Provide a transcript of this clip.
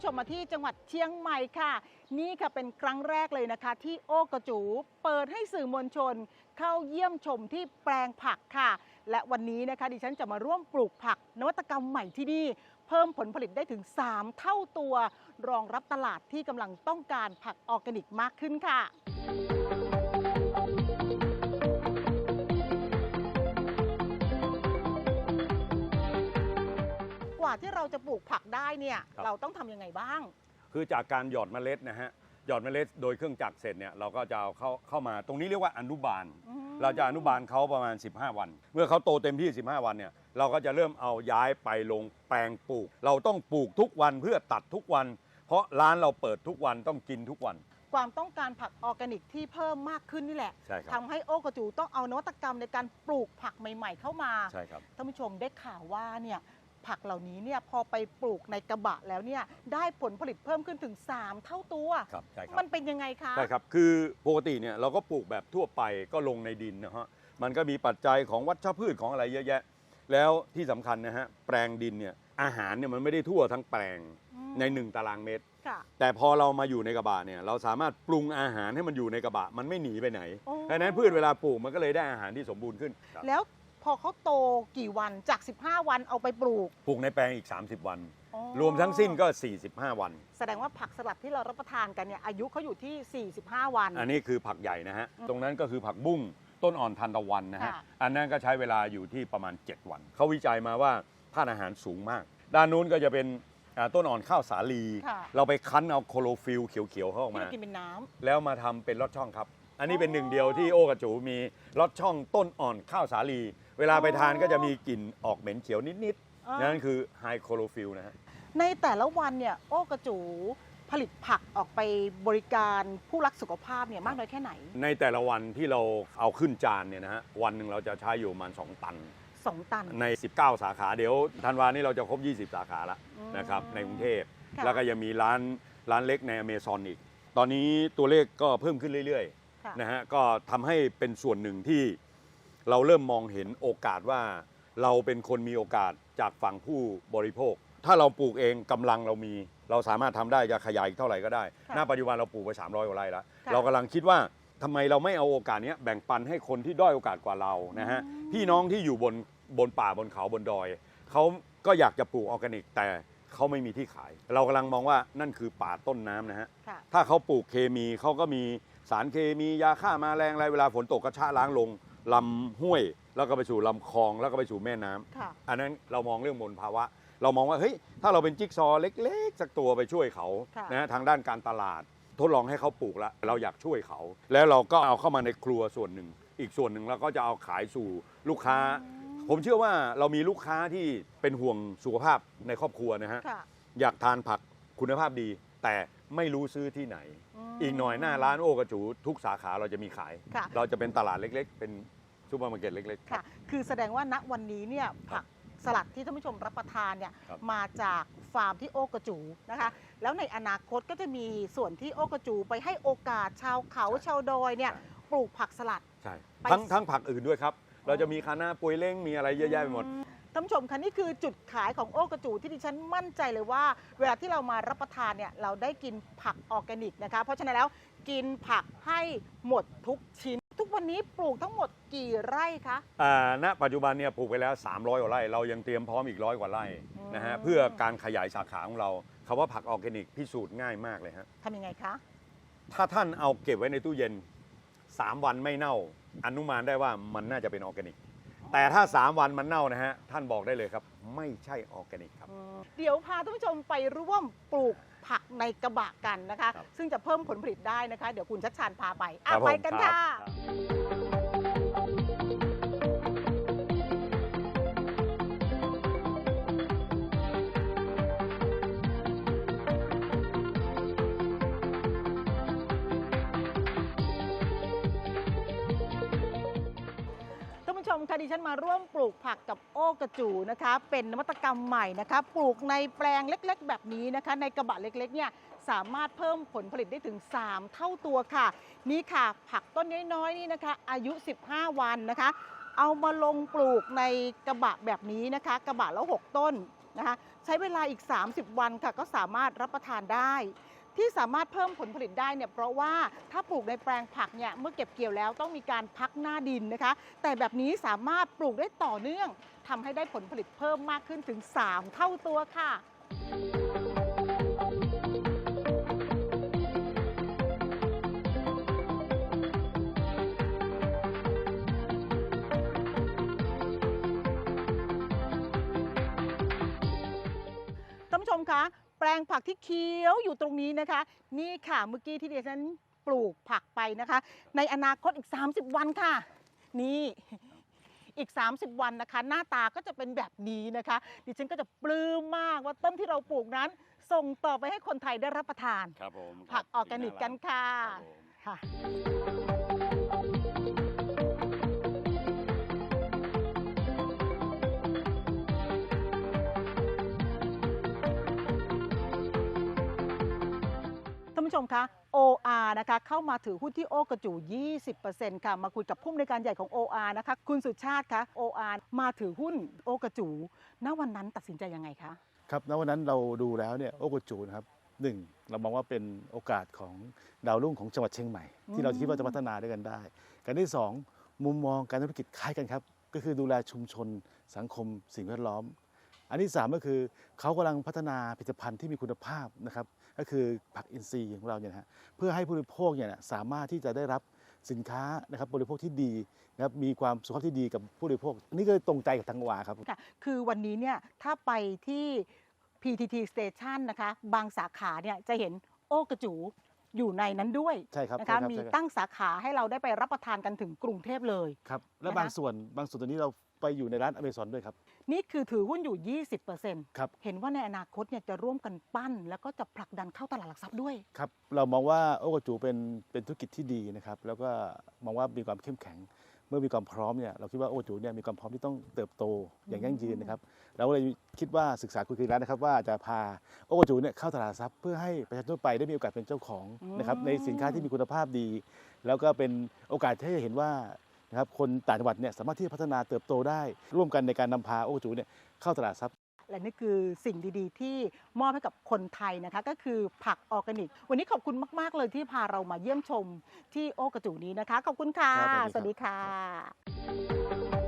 ผู้ชมมาที่จังหวัดเชียงใหม่ค่ะ นี่ค่ะเป็นครั้งแรกเลยนะคะ ที่โอกระจู เปิดให้สื่อมวลชน เข้าเยี่ยมชมที่แปลงผักค่ะ และวันนี้นะคะดิฉันจะมาร่วมปลูกผัก นวัตกรรมใหม่ที่นี่ เพิ่มผลผลิตได้ถึง 3 เท่าตัว รองรับตลาดที่กำลังต้องการผักออร์แกนิกมากขึ้นค่ะ ว่าที่เราจะปลูกผักได้เนี่ยครับ เราต้องทำยังไงบ้าง คือจากการหยอดเมล็ดนะฮะหยอดเมล็ดโดยเครื่องจักรเสร็จเนี่ยเราก็จะเอาเข้าเข้ามาตรงนี้เรียกว่าอนุบาล อืม เราจะอนุบาลเขาประมาณ 15 วัน เมื่อเขาโตเต็มที่ 15 วันเนี่ยเราก็จะเริ่มเอาย้ายไปลงแปลงปลูก เราต้องปลูกทุกวันเพื่อตัดทุกวัน เพราะร้านเราเปิดทุกวันต้องกินทุกวัน ความต้องการผักออร์แกนิกที่เพิ่มมากขึ้นนี่แหละใช่ครับ ทำให้โอกระจูต้องเอานวัตกรรมในการปลูกผักใหม่ ๆ เข้ามา ใช่ครับ ท่านผู้ชมได้ข่าวว่าเนี่ย ผักเหล่านี้เนี่ยพอไปปลูกในกระบะแล้วเนี่ยได้ผลผลิตเพิ่มขึ้นถึง 3 เท่าตัว ครับใช่ครับ มันเป็นยังไงคะ ใช่ครับ คือปกติเนี่ยเราก็ปลูกแบบทั่วไปก็ลงในดินนะฮะ มันก็มีปัจจัยของวัชพืชของอะไรเยอะแยะ แล้วที่สำคัญนะฮะ แปลงดินเนี่ยอาหารเนี่ยมันไม่ได้ทั่วทั้งแปลงอืม ใน1ตารางเมตร ค่ะ แต่พอเรามาอยู่ในกระบะเนี่ยเราสามารถปรุงอาหารให้มันอยู่ในกระบะ มันไม่หนีไปไหนโอ้ ดังนั้นพืชเวลาปลูกมันก็เลยได้อาหารที่สมบูรณ์ขึ้นครับแล้ว พอเขาโตกี่วันจาก 15 วันเอาไปปลูกปลูกในแปลงอีก 30 วัน อ๋อรวมทั้งสิ้นก็ 45 วัน แสดงว่าผักสลัดที่เรารับประทานกันเนี่ยอายุเขาอยู่ที่ 45 วัน อันนี้คือผักใหญ่นะฮะอืมตรงนั้นก็คือผักบุ้งต้นอ่อนทันตะวันนะฮะ ค่ะ อันนั้นก็ใช้เวลาอยู่ที่ประมาณ 7 วัน เขาวิจัยมาว่าธาตุอาหารสูงมาก ด้านนู้นก็จะเป็นอ่าต้นอ่อนข้าวสาลี ค่ะ เราไปคั้นเอาโคโลฟิลเขียวๆเข้าออกที่มา เรากินเป็นน้ำ แล้วมาทำเป็นลอดช่องครับ อันนี้เป็นอ๋อหนึ่งเดียวที่โอกระจูมีลอดช่องต้นอ่อนข้าวสาลี เวลาไปทานอ๋อก็จะมีกลิ่นออกเหม็นเขียวนิดอ่า ๆ นั่นคือไฮโคโลฟิลนะฮะ ในแต่ละวันเนี่ยโอ้กระจูผลิตผักออกไปบริการผู้รักสุขภาพเนี่ยมากน้อยแค่ไหน ในแต่ละวันที่เราเอาขึ้นจานเนี่ยนะฮะ วันหนึ่งเราจะใช้อยู่ประมาณ 2 ตัน 2 ตัน ใน 19 สาขาเดี๋ยวธันวานี้เราจะครบ 20 สาขาแล้วอืมนะครับในกรุงเทพ ค่ะ แล้วก็ยังมีร้านร้านเล็กในอเมซอนอีก ตอนนี้ตัวเลขก็เพิ่มขึ้นเรื่อยค่ะๆนะฮะก็ทำให้เป็นส่วนหนึ่งที่ เราเริ่มมองเห็นโอกาสว่าเราเป็นคนมีโอกาสจากฝั่งผู้บริโภค ถ้าเราปลูกเองกำลังเรามี เราสามารถทำได้จะขยายอีกเท่าไหร่ก็ได้ ค่ะณปัจจุบันเราปลูกไป 300กว่าไร่แล้ว ค่ะ เรากำลังคิดว่าทำไมเราไม่เอาโอกาสเนี้ยแบ่งปันให้คนที่ด้อยโอกาสกว่าเรานะฮะอืมพี่น้องที่อยู่บนบนป่าบนเขาบนดอยเขาก็อยากจะปลูกออร์แกนิก แต่เขาไม่มีที่ขาย เรากำลังมองว่านั่นคือป่าต้นน้ำนะฮะ ค่ะ ถ้าเขาปลูกเคมีเขาก็มีสารเคมียาฆ่ามาแรงอะไรเวลาฝนตกก็ชะล้างลง ลำห้วยแล้วก็ไปสู่ลำคลองแล้วก็ไปสู่แม่น้ำค่ะ อันนั้นเรามองเรื่องมลภาวะ เรามองว่าเฮ้ยถ้าเราเป็นจิ๊กซอว์เล็กๆ สักตัวไปช่วยเขาค่ะ นะฮะทางด้านการตลาด ทดลองให้เขาปลูกแล้วเราอยากช่วยเขา แล้วเราก็เอาเข้ามาในครัวส่วนหนึ่ง อีกส่วนหนึ่งเราก็จะเอาขายสู่ลูกค้า ผมเชื่อว่าเรามีลูกค้าที่เป็นห่วงสุขภาพในครอบครัวนะฮะ ค่ะ อยากทานผักคุณภาพดี แต่ไม่รู้ซื้อที่ไหนมอีกหน่อยหน้าร้านโอกระจูทุกสาขาเราจะมีขาย ค่ะ เราจะเป็นตลาดเล็กๆ เป็นซูเปอร์มาร์เก็ตเล็กๆ ค่ะ คือแสดงว่าณวันนี้เนี่ยผักสลัดที่ท่านผู้ชมรับประทานเนี่ยครับ มาจากฟาร์มที่โอกระจูนะคะ แล้วในอนาคตก็จะมีส่วนที่โอกระจูไปให้โอกาสชาวเขาชาวดอยเนี่ยปลูกผักสลัด ใช่ ไปทั้งทั้งผักอื่นด้วยครับ เราจะมีคานาปุยเล้งมีอะไรเยอะแยะไปหมด อื ท่านผู้ชมคะนี่คือจุดขายของโอกระจูที่ดิฉันมั่นใจเลยว่า เวลาที่เรามารับประทานเนี่ยเราได้กินผักออร์แกนิกนะคะ เพราะฉะนั้นแล้วกินผักให้หมดทุกชิ้น ทุกวันนี้ปลูกทั้งหมดกี่ไร่คะ อ่าณปัจจุบันเนี่ยปลูกไปแล้ว 300กว่าไร่ เรายังเตรียมพร้อมอีกร้อยกว่าไร่นะฮะอืมเพื่อการขยายสาขาของเราคำว่าผักออร์แกนิกพิสูจน์ง่ายมากเลยฮะทำยังไงคะ ถ้าท่านเอาเก็บไว้ในตู้เย็น 3 วันไม่เน่า อนุมานได้ว่ามันน่าจะเป็นออร์แกนิก แต่ถ้า 3 วันมันเน่านะฮะ ท่านบอกได้เลยครับ ไม่ใช่ออร์แกนิกครับ เดี๋ยวพาท่านผู้ชมไปร่วมปลูกผักในกระบะกันนะคะครับซึ่งจะเพิ่มผลผลิตได้นะคะ เดี๋ยวคุณชัดชานพาไปอะครับไปผมกันครับค่ะ ดิฉันมาร่วมปลูกผักกับโอกระจูนะคะ เป็นนวัตกรรมใหม่นะคะ ปลูกในแปลงเล็กๆ แบบนี้นะคะ ในกระบะเล็กๆเนี่ยสามารถเพิ่มผลผลิตได้ถึง 3 เท่าตัวค่ะ นี่ค่ะ ผักต้นน้อยๆนี่นะคะ อายุ 15 วันนะคะ เอามาลงปลูกในกระบะแบบนี้นะคะ กระบะละ 6 ต้นนะคะ ใช้เวลาอีก 30 วันค่ะ ก็สามารถรับประทานได้ ที่สามารถเพิ่มผลผลิตได้เนี่ยเพราะว่าถ้าปลูกในแปลงผักเนี่ยเมื่อเก็บเกี่ยวแล้วต้องมีการพักหน้าดินนะคะ แต่แบบนี้สามารถปลูกได้ต่อเนื่องทำให้ได้ผลผลิตเพิ่มมากขึ้นถึง 3 เท่าตัวค่ะท่านผู้ชมคะ แปลงผักที่เคี้ยวอยู่ตรงนี้นะคะ นี่ค่ะเมื่อกี้ที่ดิฉันปลูกผักไปนะคะ ในอนาคตอีก 30 วันค่ะ นี่อีก 30 วันนะคะ หน้าตาก็จะเป็นแบบนี้นะคะ ดิฉันก็จะปลื้มมากว่าต้นที่เราปลูกนั้น ส่งต่อไปให้คนไทยได้รับประทาน ครับผมผักออร์แกนิกกันค่ะครับผมค่ะ ผู้ชมคะ OR นะคะเข้ามาถือหุ้นที่โอกระจู 20%ค่ะ มาคุยกับผู้อำนวยการใหญ่ของ OR นะคะ คุณสุชาติคะ OR มาถือหุ้นโอกระจู ณ วันนั้นตัดสินใจยังไงคะ ครับณวันนั้นเราดูแล้วเนี่ยโอโกจูนะครับหนึ่งเรามองว่าเป็นโอกาสของดาวรุ่งของจังหวัดเชียงใหม่ ที่เราคิดว่าจะพัฒนาด้วยกันได้ การที่สองมุมมองการธุรกิจคล้ายกันครับ ก็คือดูแลชุมชนสังคมสิ่งแวดล้อม อันที่สามก็คือเขากำลังพัฒนาผลิตภัณฑ์ที่มีคุณภาพนะครับ ก็คือผักอินทรีย์ของเราเนี่ยนะฮะเพื่อให้ผู้บริโภคเนี่ยสามารถที่จะได้รับสินค้านะครับบริโภคที่ดีนะครับมีความสุขภาพที่ดีกับผู้บริโภคอันนี่ก็ตรงใจกับทางวาครับ ค่ะคือวันนี้เนี่ยถ้าไปที่ PTT Station นะคะ บางสาขาเนี่ยจะเห็นโอกระจูอยู่ในนั้นด้วยใช่ครับนะใช่คะรับมีใช่ครับ ตั้งสาขาให้เราได้ไปรับประทานกันถึงกรุงเทพเลย ครับและนะคะ บางส่วนบางส่วนตัวนี้เรา ไปอยู่ในร้านอเมซอนด้วยครับ นี่คือถือหุ้นอยู่ 20%ครับ เห็นว่าในอนาคตเนี่ยจะร่วมกันปั้น แล้วก็จะผลักดันเข้าตลาดหลักทรัพย์ด้วย ครับ เรามองว่าโอกาจูเป็นเป็นธุรกิจที่ดีนะครับ แล้วก็มองว่ามีความเข้มแข็ง เมื่อมีความพร้อมเนี่ยเราคิดว่าโอกาจูเนี่ยมีความพร้อมที่ต้องเติบโตอย่างยั่งยืนนะครับเราก็เลยคิดว่าศึกษาคุยกันแล้วนะครับ ว่าจะพาโอกาจูเนี่ยเข้าตลาดหลักทรัพย์เพื่อให้ประชาชนทั่วไปได้มีโอกาสเป็นเจ้าของนะครับอืมในสินค้าที่มีคุณภาพดี แล้วก็เป็นโอกาสที่จะเห็นว่า นะครับคนต่างจังหวัดเนี่ยสามารถที่จะพัฒนาเติบโตได้ ร่วมกันในการนำพาโอกาจูเนี่ยเข้าตลาดหลักทรัพย์ และนี่คือสิ่งดีๆ ที่มอบให้กับคนไทยนะคะ ก็คือผักออร์แกนิก วันนี้ขอบคุณมากๆเลยที่พาเรามาเยี่ยมชมที่โอกระจูนี้นะคะ ขอบคุณค่ะ ครับสวัสดีครับ สวัสดีค่ะ